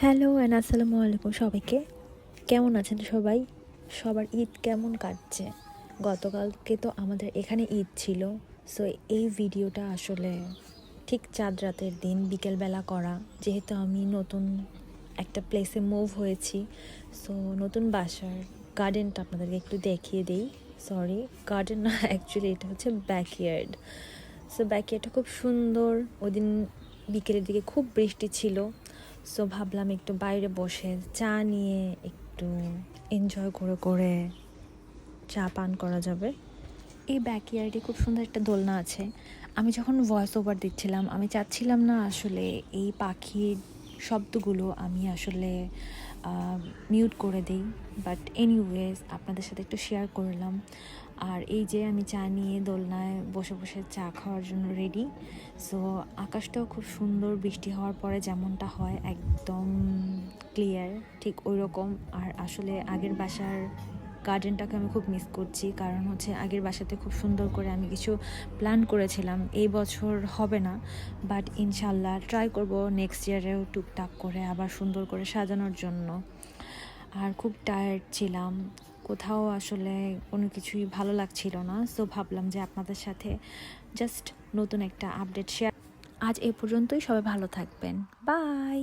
Hello and আসসালামু আলাইকুম সবাইকে। কেমন আছেন সবাই? সবার ঈদ কেমন কাটছে? গতকালকে তো আমাদের এখানে ঈদ ছিল। সো এই ভিডিওটা আসলে ঠিক চাঁদ রাতের দিন বিকেলবেলা করা। যেহেতু আমি নতুন একটা প্লেসে মুভ হয়েছি। সো নতুন বাসার গার্ডেনটা আপনাদেরকে একটু দেখিয়ে দিই। সরি গার্ডেন না অ্যাকচুয়ালি এটা হচ্ছে ব্যাকইয়ার্ড সো ব্যাকইয়ার্ডটা খুব সুন্দর। ওদিন বিকেলের দিকে খুব বৃষ্টি ছিল। সো ভাবলাম একটু বাইরে বসে চা নিয়ে একটু এনজয় করে করে চা পান করা যাবে। এই ব্যাকইয়ার্ডে খুব সুন্দর একটা দোলনা আছে। আমি যখন ভয়েস ওভার দিচ্ছিলাম, আমি চাচ্ছিলাম না আসলে এই পাখির শব্দগুলো আমি আসলে মিউট করে দিই। বাট এনিওয়েজ আপনাদের সাথে একটু শেয়ার করলাম। আর এই যে আমি চা নিয়ে দোলনায় বসে বসে চা খাওয়ার জন্য রেডি সো আকাশটাও খুব সুন্দর, বৃষ্টি হওয়ার পরে যেমনটা হয়, একদম ক্লিয়ার ঠিক ওই রকম আর আসলে আগের বাসার গার্ডেনটাকে আমি খুব মিস করছি। কারণ হচ্ছে আগের বাসাতে খুব সুন্দর করে আমি কিছু প্ল্যান করেছিলাম। এই বছর হবে না বাট ইনশাল্লাহ ট্রাই করব নেক্সট ইয়ারেও টুকটাক করে আবার সুন্দর করে সাজানোর জন্য। আর খুব টায়ার্ড ছিলাম। কোথাও আসলে কোনো কিছুই ভালো লাগছিল না সো ভাবলাম যে আপনাদের সাথে জাস্ট নতুন একটা আপডেট শেয়ার আজ এ পর্যন্তই, সবাই ভালো থাকবেন। বাই